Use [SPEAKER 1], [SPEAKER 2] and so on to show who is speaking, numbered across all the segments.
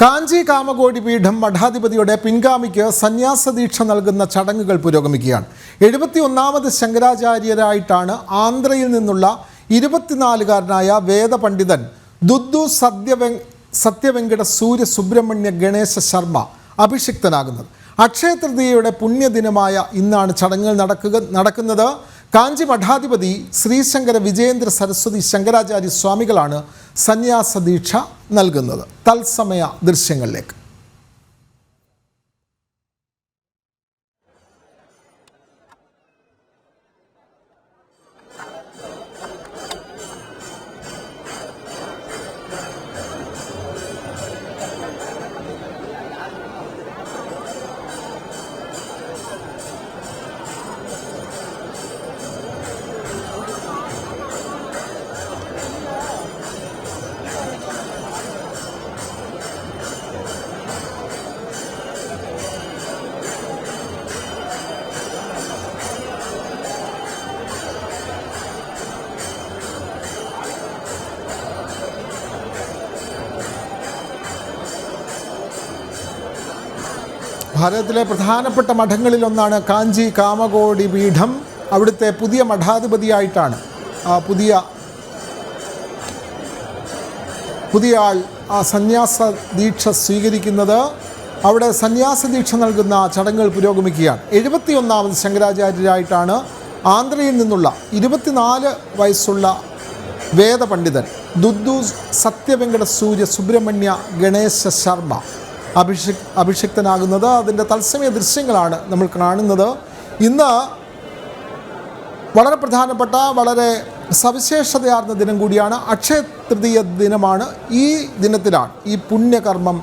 [SPEAKER 1] കാഞ്ചി കാമകോടി പീഠം മഠാധിപതിയുടെ പിൻഗാമിക്ക് സന്യാസ ദീക്ഷ നൽകുന്ന ചടങ്ങുകൾ പുരോഗമിക്കുകയാണ്. എഴുപത്തി ഒന്നാമത് ശങ്കരാചാര്യരായിട്ടാണ് ആന്ധ്രയിൽ നിന്നുള്ള ഇരുപത്തിനാലുകാരനായ വേദപണ്ഡിതൻ ദുദ്ദു സത്യവെ സത്യവെങ്കട സൂര്യ സുബ്രഹ്മണ്യ ഗണേശ ശർമ്മ അഭിഷിക്തനാകുന്നത്. അക്ഷയ തൃതീയയുടെ പുണ്യദിനമായ ഇന്നാണ് ചടങ്ങുകൾ നടക്കുക നടക്കുന്നത്. കാഞ്ചി മഠാധിപതി ശ്രീശങ്കര വിജയേന്ദ്ര സരസ്വതി ശങ്കരാചാര്യ സ്വാമികളാണ് സന്യാസ ദീക്ഷ നൽകുന്നത്. തത്സമയ ദൃശ്യങ്ങളിലേക്ക്. ഭാരതത്തിലെ പ്രധാനപ്പെട്ട മഠങ്ങളിലൊന്നാണ് കാഞ്ചി കാമകോടി പീഠം. അവിടുത്തെ പുതിയ മഠാധിപതിയായിട്ടാണ് പുതിയ പുതിയ ആൾ ആ സന്യാസ ദീക്ഷ സ്വീകരിക്കുന്നത്. അവിടെ സന്യാസ ദീക്ഷ നൽകുന്ന ചടങ്ങുകൾ പുരോഗമിക്കുകയാണ്. എഴുപത്തിയൊന്നാമത് ശങ്കരാചാര്യരായിട്ടാണ് ആന്ധ്രയിൽ നിന്നുള്ള ഇരുപത്തിനാല് വയസ്സുള്ള വേദപണ്ഡിതൻ ദുദ്ദു സത്യവെങ്കട സൂര്യ സുബ്രഹ്മണ്യ ഗണേശ ശർമ്മ. അഭിഷിക് അഭിഷിക്തനാകുന്നത്. അതിന്റെ തത്സമയ ദൃശ്യങ്ങളാണ് നമ്മൾ കാണുന്നത്. ഇന്ന് വളരെ പ്രധാനപ്പെട്ട വളരെ സവിശേഷതയാർന്ന ദിനം കൂടിയാണ്. അക്ഷയ തൃതീയ ദിനമാണ് ഈ ദിനത്തിലാണ് ഈ പുണ്യകർമ്മം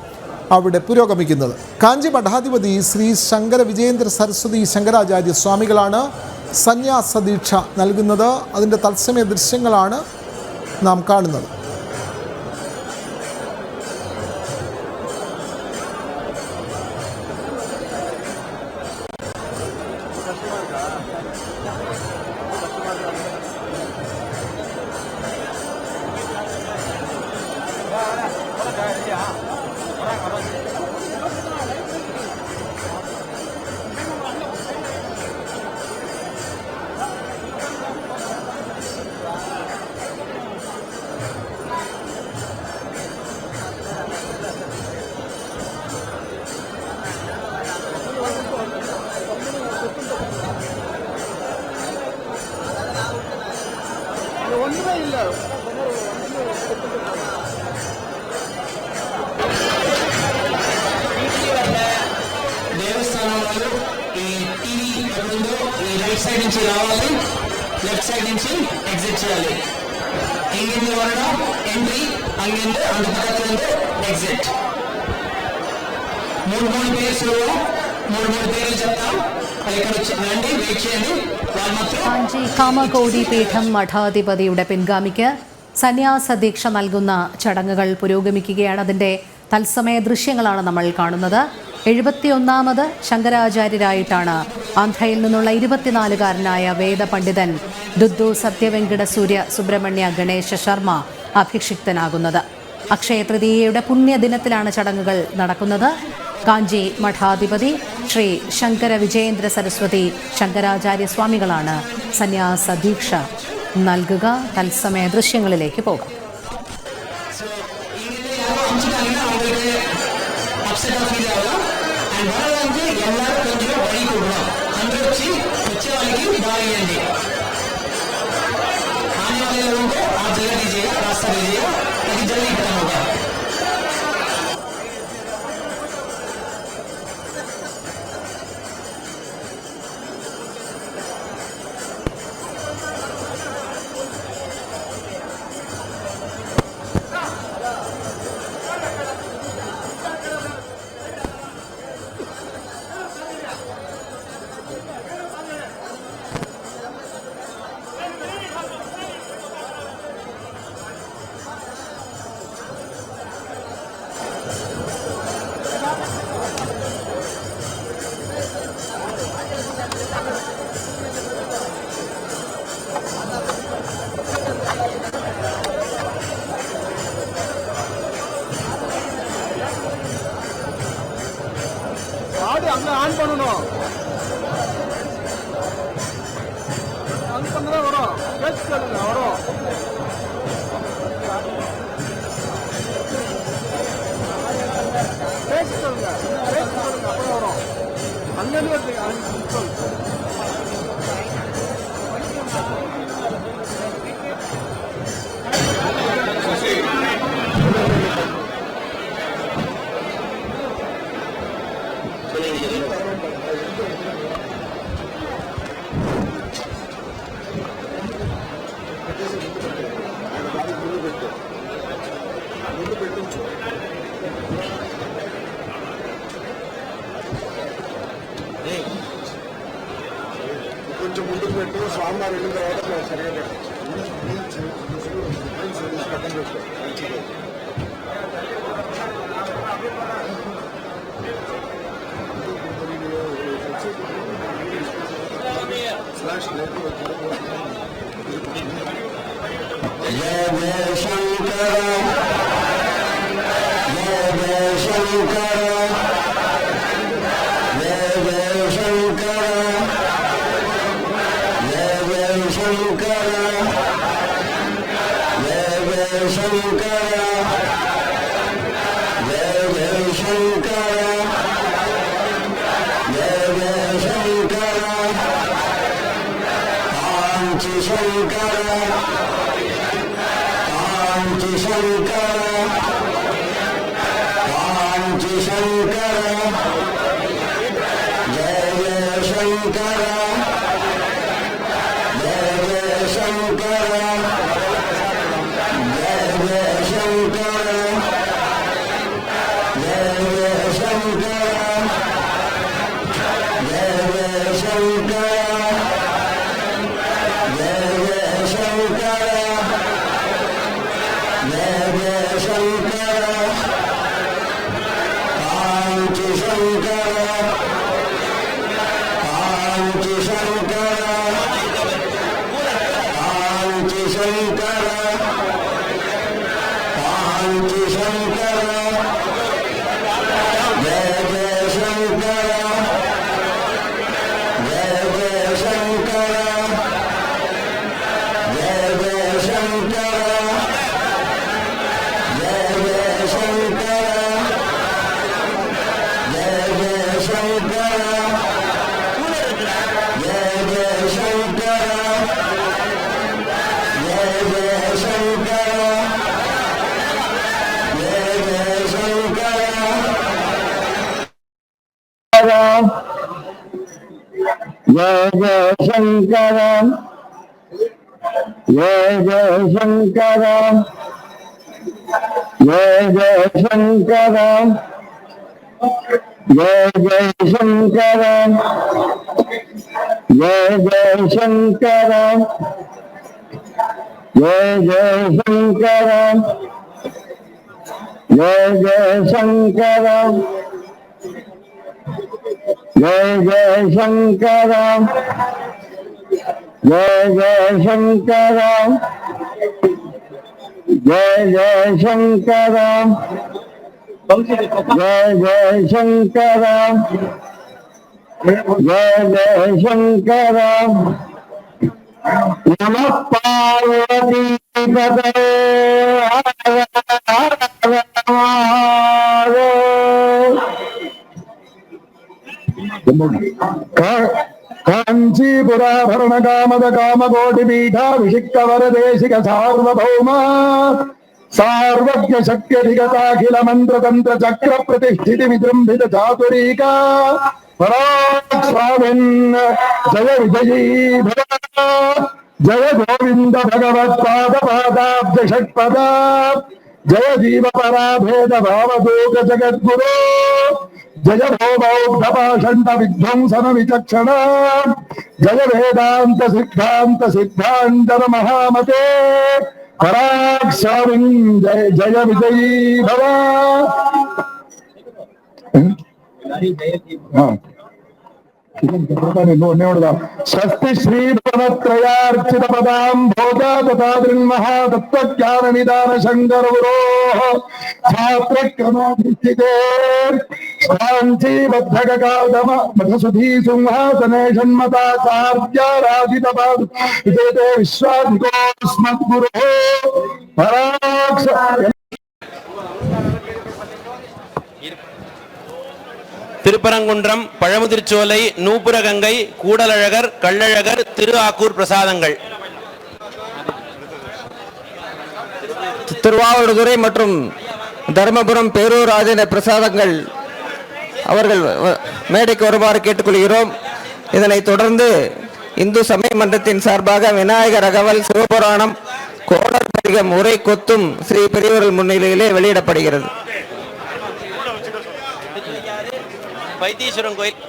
[SPEAKER 1] അവിടെ പുരോഗമിക്കുന്നത്. കാഞ്ചി മഠാധിപതി ശ്രീ ശങ്കര വിജയേന്ദ്ര സരസ്വതി ശങ്കരാചാര്യ സ്വാമികളാണ് സന്യാസ ദീക്ഷ നൽകുന്നത്. അതിന്റെ തത്സമയ ദൃശ്യങ്ങളാണ് നാം കാണുന്നത്.
[SPEAKER 2] దేవస్థానంలో ఈ టీవీ ముందు ఈ రైట్ సైడ్ నుంచి రావాలి లెఫ్ట్ సైడ్ నుంచి ఎగ్జిట్ చేయాలి எங்கிருந்து வரணும் என்ட்ரி அங்கிருந்து அந்த பக்கத்துல இருந்து எக்ஸிட் மூணு மூணு பேர் சொல்லுவோம் மூணு மூணு பேர்
[SPEAKER 3] செத்தான் കാമകോടി പീഠം മഠാധിപതിയുടെ പിൻഗാമിക്ക് സന്യാസദീക്ഷ നൽകുന്ന ചടങ്ങുകൾ പുരോഗമിക്കുകയാണ്. അതിന്റെ തത്സമയ ദൃശ്യങ്ങളാണ് നമ്മൾ കാണുന്നത്. എഴുപത്തിയൊന്നാമത് ശങ്കരാചാര്യരായിട്ടാണ് ആന്ധ്രയിൽ നിന്നുള്ള ഇരുപത്തിനാലുകാരനായ വേദപണ്ഡിതൻ ദുദ്ദു സത്യവെങ്കട സൂര്യ സുബ്രഹ്മണ്യ ഗണേശ ശർമ്മ അഭിഷിക്തനാകുന്നത്. അക്ഷയ തൃതീയയുടെ പുണ്യദിനത്തിലാണ് ചടങ്ങുകൾ നടക്കുന്നത്. കാഞ്ചി മഠാധിപതി ശ്രീ ശങ്കര വിജയേന്ദ്ര സരസ്വതി ശങ്കരാചാര്യ സ്വാമികളാണ് സന്യാസ ദീക്ഷ നൽകുക. തത്സമയ ദൃശ്യങ്ങളിലേക്ക് പോകാം.
[SPEAKER 2] इसमें आन पड़ो ना आन पंद्रह वरो कैच कर ले वरो कैच कर ले कैच कर ले वरो अन्य लोग
[SPEAKER 4] आन पंद्रह Yeah, yeah, yeah, Shankara, Anti Shankara. Udara जय जय शंकर जय जय शंकर जय जय शंकर जय जय शंकर जय जय शंकर जय जय शंकर जय जय शंकर जय जय शंकर जय जय शंकर जय जय शंकर জয় জয় শঙ্কর জয় জয় শঙ্কর নম পার্বতী পদে काञ्चीपुराभरणकामदकामकोटिपीठाभिषिक्तवरदेशिकसार्वभौमा सार्वज्ञ शक्य अखिल मंत्र तंत्र चक्र प्रतिष्ठित विजृंभित चातुरीका परास्वामिन् जय विजयी जय गोविंद भगवत्पाद पादाब्ज षट्पदा जय जीव पराभेद भावदोग जगद्गुरो जय भो विध्वंसन विचक्षण जय वेदांत सिद्धांत सिद्धांत महामते பராக்ஷாவின் ஜெய ஜெய விஜய் பவா. சஸ்தி ஸ்ரீபணத்ரயார்ச்சித பதாம் போதா ததா திருமஹா தத்துவ நிதான
[SPEAKER 5] திருப்பரங்குன்றம் பழமுதிர்ச்சோலை நூபுரகங்கை கூடலழகர் கள்ளழகர் திரு ஆக்கூர் பிரசாதங்கள்.
[SPEAKER 6] திருவாவூர்துறை மற்றும் தர்மபுரம் பேரூராஜன பிரசாதங்கள். அவர்கள் மேடைக்கு வருமாறு கேட்டுக்கொள்கிறோம். இதனைத் தொடர்ந்து இந்து சமய மன்றத்தின் சார்பாக விநாயகர் அகவல் சிவபுராணம் கோடர் பதிகம் உரை கொத்தும் ஸ்ரீ பெரியவர்கள் முன்னிலையிலே வெளியிடப்படுகிறது.
[SPEAKER 5] வைத்தீஸ்வரன் கோயில்.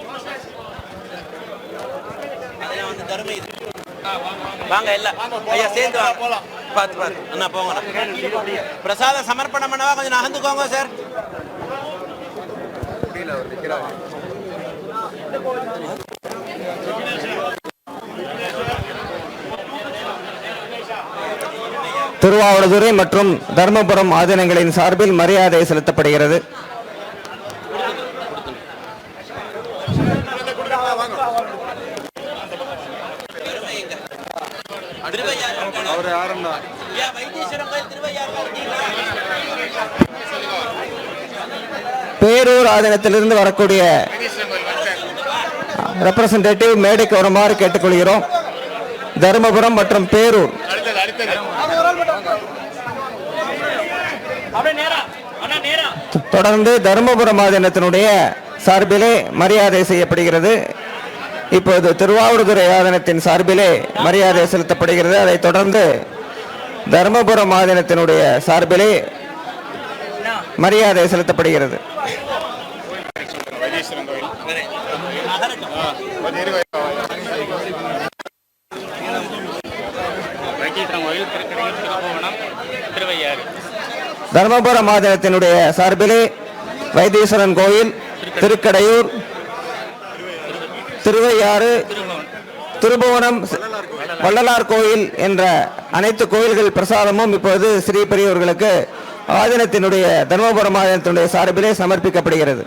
[SPEAKER 5] வாங்க எல்லாம். ஐயா சேர்ந்து பார்த்து பார்த்து. அண்ணா போங்க பிரசாதம் சமர்ப்பணம் பண்ணவா? கொஞ்சம் நகர்ந்துக்கோங்க சார்.
[SPEAKER 6] திருவாவடுதுறை மற்றும் தர்மபுரம் ஆதீனங்களின் சார்பில் மரியாதை செலுத்தப்படுகிறது.
[SPEAKER 5] அவர் யாருன்னா வைத்தீஸ்வரன் கோயில் திருவையாறு
[SPEAKER 6] பேரூர் ஆதீனத்திலிருந்து வரக்கூடிய ரெப்ரசன்டேட்டிவ் மேடைக்கு வருமாறு கேட்டுக்கொள்கிறோம். தருமபுரம் மற்றும் பேரூர். தொடர்ந்து தருமபுரம் ஆதீனத்தினுடைய சார்பிலே மரியாதை செய்யப்படுகிறது. இப்போது திருவாவூர்துறை ஆதீனத்தின் சார்பிலே மரியாதை செலுத்தப்படுகிறது. அதைத் தொடர்ந்து தருமபுரம் ஆதீனத்தினுடைய சார்பிலே மரியாதை செலுத்தப்படுகிறது. தர்மபுரம் மாதத்தினுடைய சார்பிலே வைத்தீஸ்வரன் கோயில் திருக்கடையூர் திருவையாறு திருபுவனம் வள்ளலார் கோயில் என்ற அனைத்து கோயில்கள் பிரசாதமும் இப்போது ஸ்ரீ பெரியவர்களுக்கு ஆதீனத்தினுடைய தர்மபுரம் ஆதீனத்தினுடைய சார்பிலே சமர்ப்பிக்கப்படுகிறது.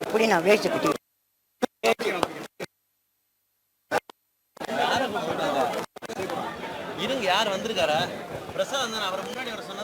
[SPEAKER 7] இப்படி நான் வேஸ்ட் குட்டி
[SPEAKER 5] இருங்க யார் வந்திருக்காரா? பிரசாதம் தானே அவரை முன்னாடி வர சொன்னதான் அனுப்ப முடியும் சொல்லுங்க